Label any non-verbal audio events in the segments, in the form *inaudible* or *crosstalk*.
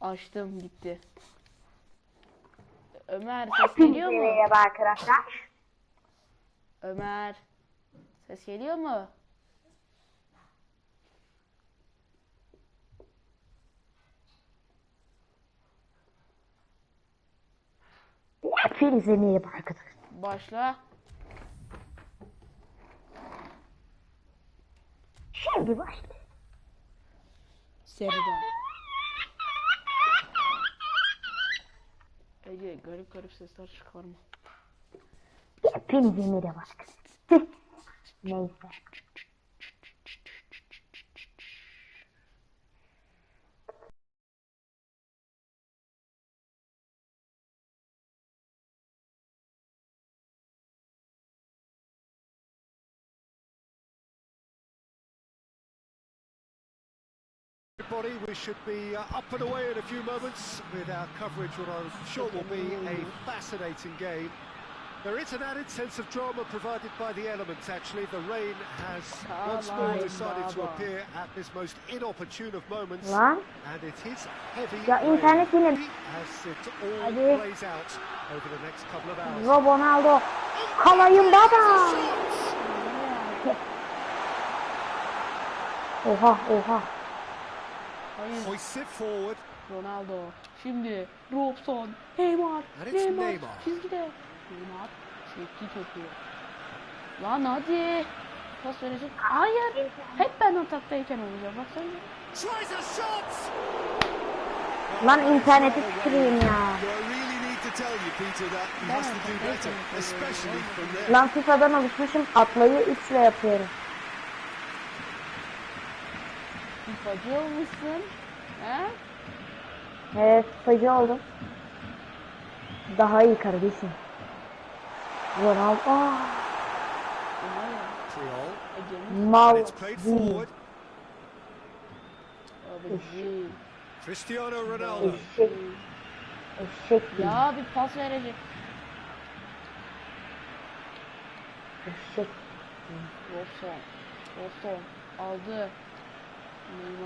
Açtım gitti. Ömer *laughs* ses geliyor mu? Merhaba arkadaşlar. Ömer ses geliyor mu? Hepinize merhaba arkadaşlar. Başla. Şimdi başlayalım. Seriden. Ece garip garip sesler çıkarma. Hepinize merhaba arkadaşlar. Neyse. Everybody, we should be uh, up and away in a few moments with our coverage what I'm sure will be a fascinating game. There is an added sense of drama provided by the elements, actually. The rain has once more decided to appear at this most inopportune of moments. And it is heavy Ya rain internet yine- as it all Hadi. plays out over the next couple of hours. Ronaldo. Kalayım *laughs* baba. Oha oha. Hayır Hoists it forward. Ronaldo. Şimdi Robson. Neymar. Neymar. Neymar. Çizgide. Neymar. Çekti topu. Lan hadi. Pas verecek. Hayır. Hep ben ataktayken olacak. Baksana. Tries a shot! Lan interneti tüküreyim ya. Lan FIFA'dan alışmışım atlayı 3 ile yapıyorum. Fifacı olmuşsun. He? Evet FIFA'cı oldum. Daha iyi kardeşim. Ronaldo. Ah, mal. Cristiano Ronaldo. Eşek. Ya bir pas verecek. Eşek. Robson. Robson. Aldı.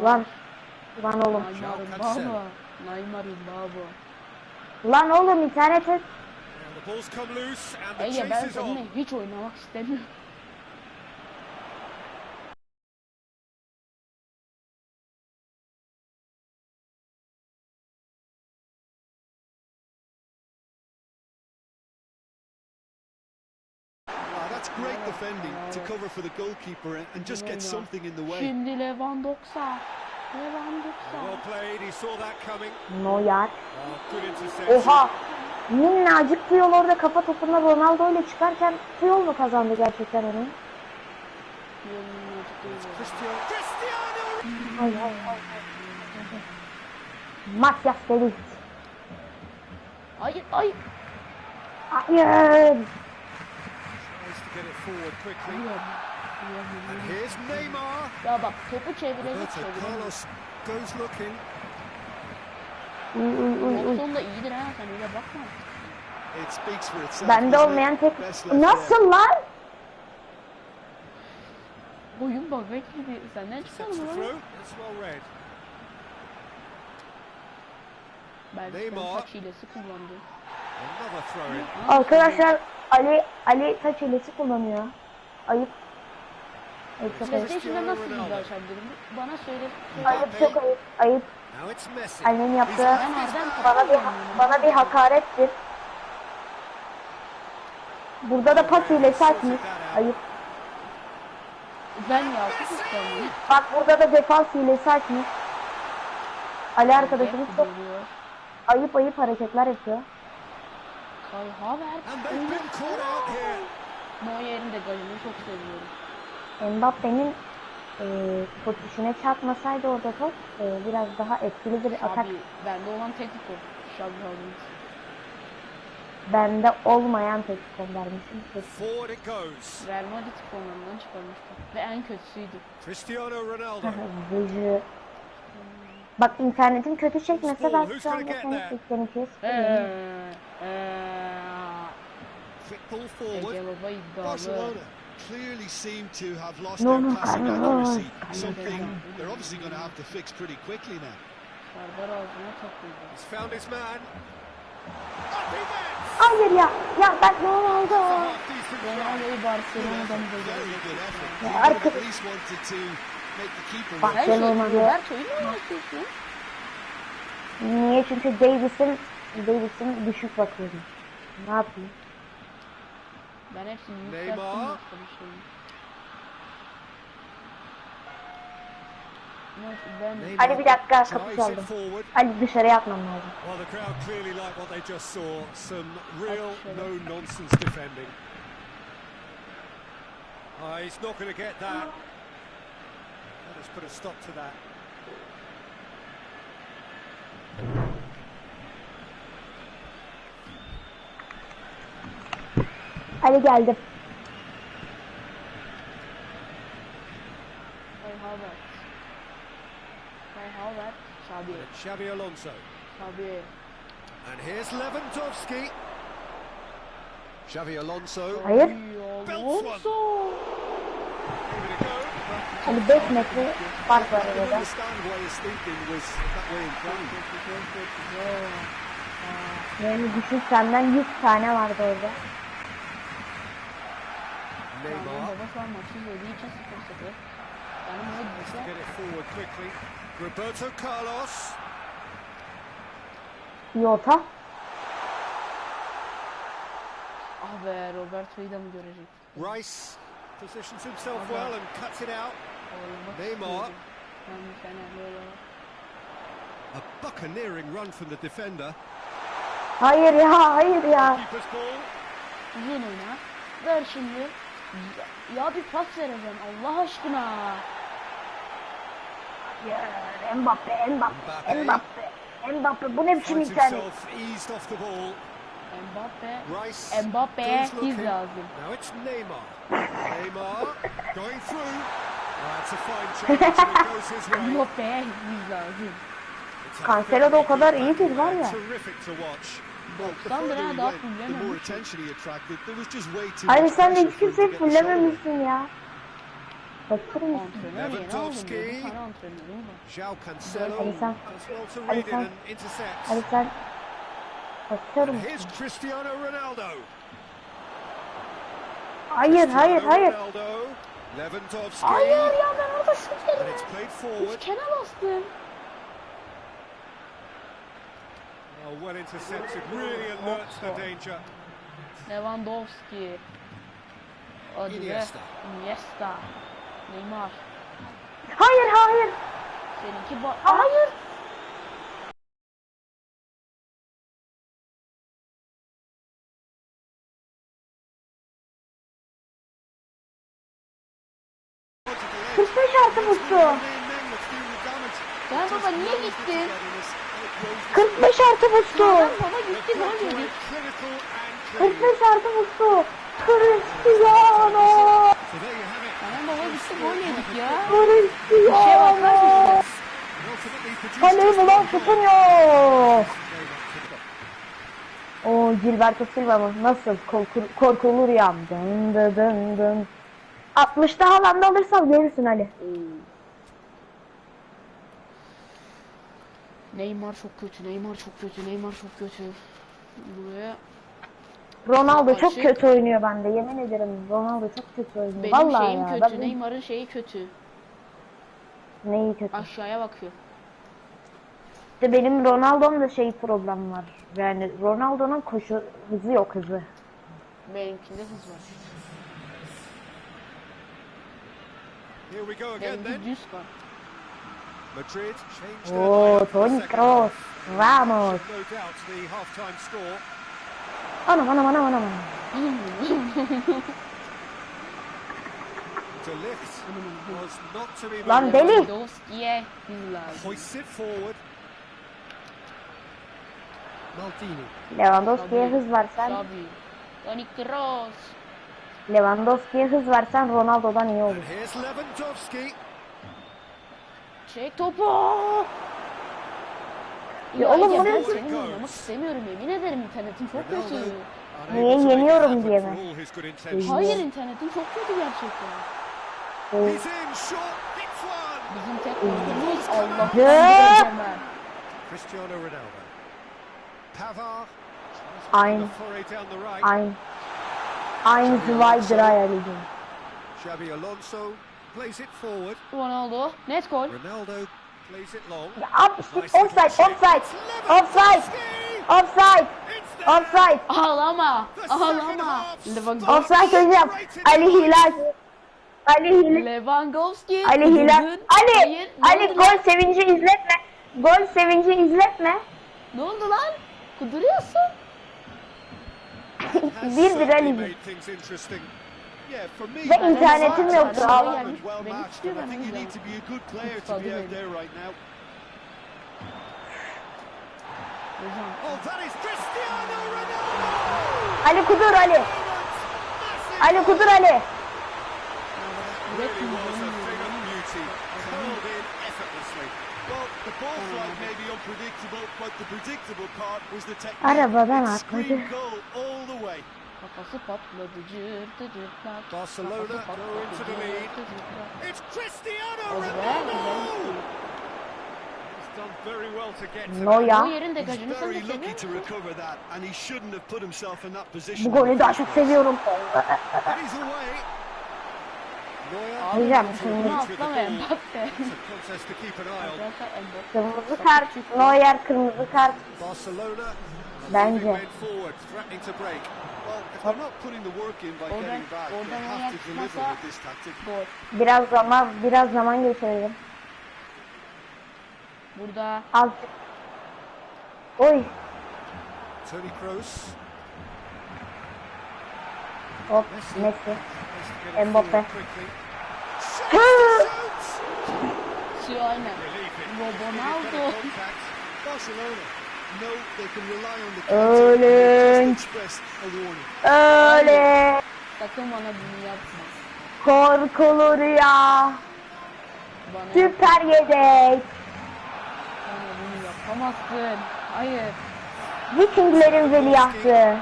Lan. Lan oğlum. Neymar'ın baba. Neymar'ın baba. Lan oğlum and the Ege ben seninle hiç oynamak istemiyorum. Great defending to cover for the goalkeeper and, just get something in the way. Şimdi Lewandowski. Lewandowski. Well played, he saw that coming. Neuer. Oh. Oha. Minnacık Puyol orada kafa topunda Ronaldo ile çıkarken Puyol mu kazandı gerçekten onu? Yolunun açık değil ya. Cristiano. Cristiano! Ay ay ay. Matias Delict. Hayır hayır. Hayır. Get it forward quickly. And here's Neymar. Ya bak topu çevirecek. Carlos goes looking. Uy uy uy uy. Robson da iyidir ha sen öyle bakma. It speaks for itself. Bende olmayan tek... Nasıl lan? Oyun bak bekledi. Senden çıkalım Sets the lan. Belki Neymar. taç hilesi kullandı. Arkadaşlar Ali Ali taç hilesi kullanıyor. Ayıp. Ayıp çok ayıp. PlayStation'da nasıl hile açabilirim? Bana söyle. Ayıp çok ayıp. Ayıp. Annenin yaptığı bana bir bana bir hakarettir. Burada da pas hilesi açmış. Ayıp. Ben yaptım istemiyorum. Bak burada da defans hilesi açmış. Ali arkadaşımız çok ayıp ayıp hareketler yapıyor. Out here. Neuer'in de golünü çok seviyorum. Mbappe'nin e, potişine çarpmasaydı orada top e, biraz daha etkili bir atak. Abi bende olan tek o. Alonso. Bende olmayan tek vermişim. İt goes. Real Madrid formanından çıkarmıştı. Ve en kötüsüydü. Cristiano Ronaldo. Bak internetim kötü çekmese ben şu anda seni there? seninkiye Eee. sıkıyorum. Eee. Quick ball forward. Ege Baba iddialı. Barcelona clearly seem to have lost No, their no, passing Carlos. accuracy. Something they're obviously going to have to fix pretty quickly now. Serdar ağzına takıldı. He's found his man. Up he gets! Hayır ya. Ya ben Ronaldo. Half decent try. Ronaldo'yu Barcelona'dan da Very gördük. good effort. Ya He would have arka- at least wanted to make the keeper Bak- look Her şey Barcelona'da- Roberto'yu mu oynatıyorsun? Niye? Çünkü Davis'in Davis'in düşük bakıyorum. Ne yapayım? Ben hepsini yükselttim başka bir şey. Ben Ali bir dakika kapı çaldım. Ali dışarıya atmam lazım. Well, the crowd clearly like what they just saw. Some real no-nonsense defending. Ah, he's not going to get that. Us put a stop to that. Ali geldim. Kai Havertz. Kai Havertz. Xabi. Xavi Alonso. Xabi. And here's Lewandowski. Xavi Alonso. Hayır. Alonso. Ali 5 metre fark var arada. Yani düşün senden 100 tane vardı orada. Neymar. baba şu an maçı izlediği için 0-0. Benim öyle düşse. Get it forward quickly. Roberto Carlos. Yota. Ah be Roberto'yu da mı görecek? Rice positions himself well and cuts it out. Neymar. A buccaneering run from the defender. Hayır ya hayır ya. Uzun oyna. Ver şimdi. Ya, ya bir pas vereceğim Allah aşkına. Ya, Mbappe, Mbappe, Mbappe. Mbappe. Bu ne biçim internet? Mbappe. Mbappe looking. lazım. Now it's Neymar. Neymar going through. That's a fine chance *laughs* goes his way. Mbappe hız lazım. Cancelo da o kadar very iyi değil var ya. Terrific to watch. The 90 further lira he daha fullememiş. much sen de hiç off. fullememişsin ya. Bakır mısın? Lewandowski. João Cancelo Ali sen, Ali sen- and intercept. Ali sen bakıyor And musun? here's Cristiano Ronaldo. Hayır, hayır, hayır. Lewandowski. Hayır ya ben orada şut yedim. forward. Üçgene bastım. Oh, well intercepted. Really alerts the danger. Lewandowski. Hadi. Iniesta. Iniesta. Neymar. Hayır, hayır. Seninki ba... Hayır. Edge. 45 artı damage. Sen baba niye gittin? Togetherness, outgrows the 45 artı. Adam baba gitti They've gol got to yedi. a critical and clean. 45 artı buçtu. Cristiano. Tamam baba gitti gol yedik ya. Cristiano. Kaleyi bulan the- O Gilberto Silva mı? Nasıl? Korku, korkulu rüyam. Dın dın dın dın. 60'ta Haaland'ı alırsam görürsün Ali. Neymar çok kötü, Neymar çok kötü, Neymar çok kötü. Buraya Ronaldo çok Açık. kötü oynuyor bende. Yemin ederim Ronaldo çok kötü oynuyor. benim Vallahi şeyim ya. kötü, Ben- Neymar'ın şeyi kötü. Neyi kötü? Aşağıya bakıyor. İşte benim Ronaldo'mda şey problem var. Yani Ronaldo'nun koşu hızı yok hızı. Benimkinde hız var. Here we go again then. Benimki düz var. Oh, Tony Cross, vamos. Vamos, vamos, vamos, *laughs* vamos. Vandelli. Le van dos pies Barzán. Tony Cross. Le van dos pies Barzán, Ronaldo, Dani Olmo. Çek topu. Ya oğlum Ege, bu ben oynamak istemiyorum yemin ederim internetin çok kötü. Niye yeniyorum diye mi? Hayır internetin çok kötü gerçekten. Bizim tek golümüz Allah'tan Ya. Cristiano Ronaldo. Pavard. Ein, ein, ein, zwei, drei Ligin. Xabi Alonso plays it forward. Ronaldo. Net gol. Ronaldo plays it long. Offside, offside, offside, offside, offside, Ağlama. Ağlama. Lewandowski. offside hocam. Ali Hilal, Ali Hilal, Lewandowski. Ali Hilal. Ali, Hayır. Ali gol sevinci izletme. Gol sevinci izletme. Ne oldu lan? Kuduruyorsun. Bir bir Ali. Ve internetim yoktu abi. var. and well Benim matched, istiyor and I ben think you onu need to be a good player to Tutsadı be out beni. there right now. Hocam. That is Cristiano Ronaldo! Ali kudur Ali, Ali kudur Ali. really was a thing of beauty, curled in effortlessly. Well, the ball flight may be unpredictable, but the predictable part was the technique. Arabadan atladı. Kafası patladı cırtı cırtlak. Barcelona go into the lead. It's Cristiano Ronaldo! güzel. He's done very well to get to No that. ya. Bu yerin He's degajını sen de very seviyor lucky to musun? recover that, and he shouldn't have put himself in that Bu position. golü daha çok seviyorum. Hocam şimdi Bunu reach with the atlama ball. Mbappe. It's a contest to keep an eye on. Arkadaşlar Mbappe. Kırmızı kart, Neuer kırmızı kart. Bence. Oradan- oradan. Gol. Biraz zaman, biraz zaman geçirelim. Burada Azıcık. Oy, Toni Kroos. hop, Messi. Mbappe. Sio aynen. Ronaldo. Barcelona warning. Öyle Sakın bana bunu yapma. korkulu rüya. Bana Süper yedek. bana bunu yapamazsın. Hayır. Vikinglerin veliahtı.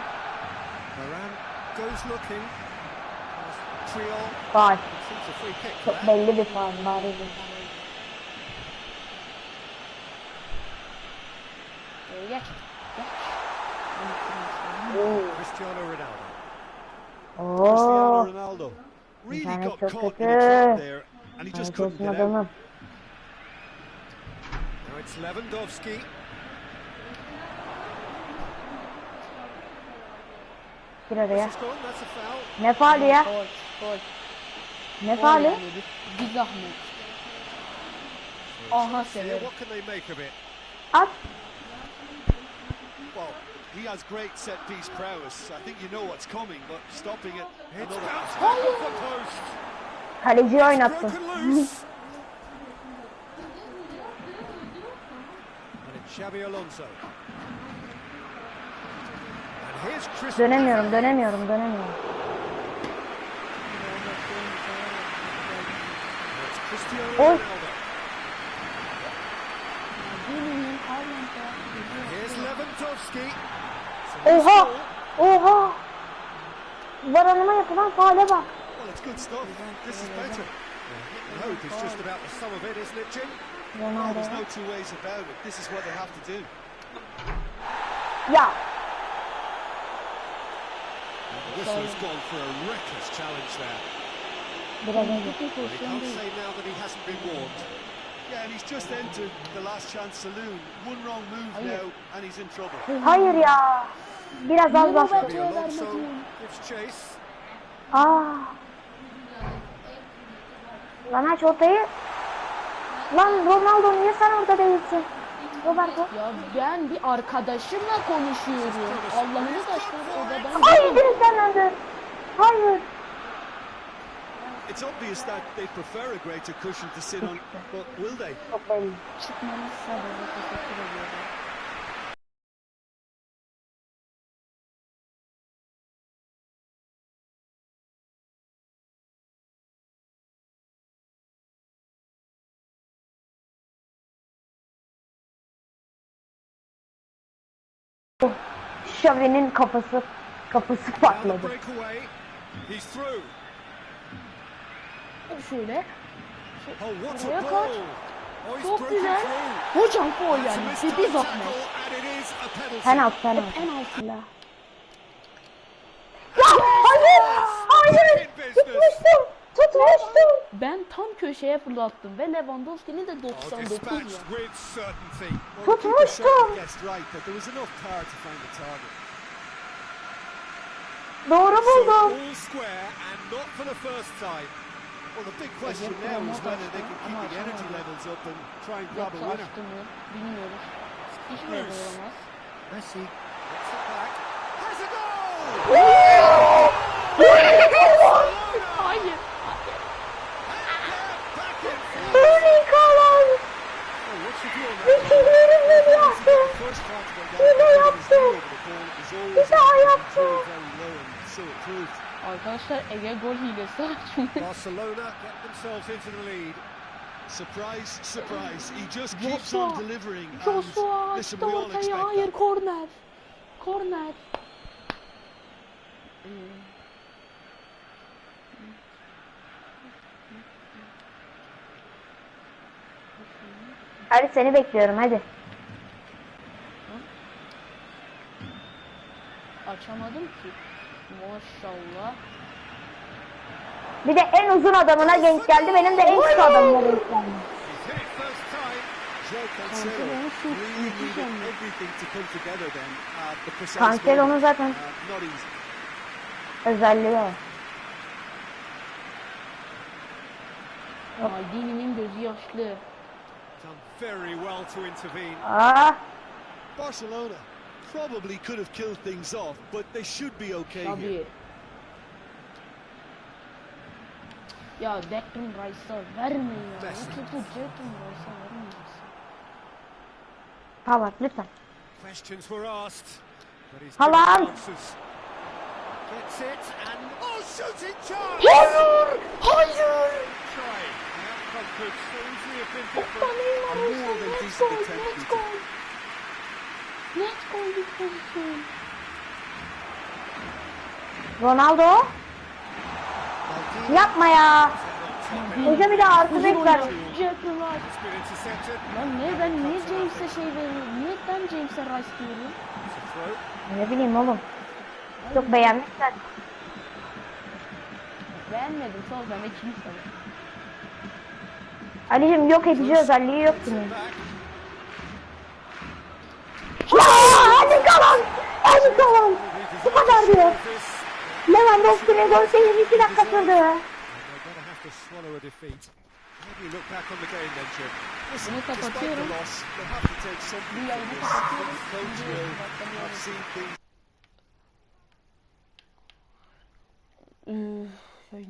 Faal. Çok belli bir faal. Bariz bir Ee, geç. Cristiano Ronaldo. Cristiano. Ronaldo really got caught in a trap there, and he just couldn't get out. Now it's Lewandowski. Bir araya. This is gone, that's a foul. Ne faali ya? Gol. Gol. Ne faali? Bir, zahmet. Aha Here, severim. what can they make of it? At. Well, he has great set piece prowess. I think you know what's coming, but stopping it. It's another- bounced back off the post. Kaleciyi oynattı. Broken loose. and it's Xabi Alonso. And here's Cristiano. Dönemiyorum, dönemiyorum, dönemiyorum. It's Cristiano Oy. Here's Lewandowski. Oha! Oha! Varanıma yapılan faale bak. Well, it's good stuff. This is better. The hope is just about the sum of it, isn't it, Jim? Ronaldo. there's no two ways about it. This is what they have to do. Yeah. The whistle has gone for a reckless challenge there. biraz önce. Çok iyi He pozisyon can't say now that he hasn't been warned. Yeah, and he's just entered the last chance saloon. One wrong move Hayır. now, and he's in trouble. Hayır ya. Biraz az bastı. Aa. Lan aç ortayı. Lan Ronaldo niye sen orada değilsin? Roberto. Ya ben bir arkadaşımla konuşuyorum. Allah'ını taşları o da ben Ay değilim. direkten döndü. Hayır. It's obvious that they prefer a greater cushion to sit on, *laughs* but will they? Çok belli. Çıkmanızsa böyle teşekkür kafası kafası patladı. He's through. Şöyle. Oh, Oraya ball! kaç. Oh, Çok güzel. Hocam a yani. missed Ciddi tackle, zahmet. and it is a penalty. Penaltı penaltı. En altında. Ya hayır! Hayır! Tutmuştum! Tutmuştum! Ben tam köşeye fırlattım ve Lewandowski'nin de Oh, 99 dispatched ya. Tutmuştum! Doğru buldum. All square and not for the first time. Well, the big question Again, now Promot is whether they açtı can ama keep the energy açamadı. levels up and try and grab a Yoksa winner. açtı mı bilmiyoruz. Hiçbir yere olamaz. Messi gets it back. Has a goal! Hayır. Back in front. Nikolas! Oh, what's the view on that? Düşünüyorum ne yaptı? First try to go Bir de down, yaptı. over the ball. It was always Bir daha yaptı. very, very low and so it proved. Arkadaşlar Ege gol hilesi açmış. Barcelona get themselves into the lead. Surprise, surprise. He just keeps Joshua. on delivering. Joshua açtı ortaya. Hayır korner. Korner. Hadi seni bekliyorum hadi. Açamadım ki. Maşallah. Bir de en uzun adamına denk geldi. Benim de en kısa adamıma denk geldi. Precise Cancelo'nun moment. zaten Uh, özelliği o. Maldini'nin gözü yaşlı. Done very well to intervene. Aa, Barcelona probably could have killed things off, but they should be okay here. Be Ya Declan Rice'a verme ya. Power listen. Questions were asked. Hello. Gets it and oh shooting charge. Try. Let's go. Gol bir pozisyon. Ronaldo. Yapma ya. Hoca bir de artı been intercepted. Lan niye ben niye James'e şey veriyorum? Niye ben James'e Rice diyorum? Ne bileyim oğlum. Çok beğenmişler. Beğenmedim. Sağ ol ben de kimse. Ali'cim yok edici özelliği yok bunun. Hadi kalan. Hadi kalan. Bu kadar diyor. Lewandowski'nin gol sevinci 2 dakika sürdü. Bunu kapatıyorum. Bu yayını kapatıyorum. The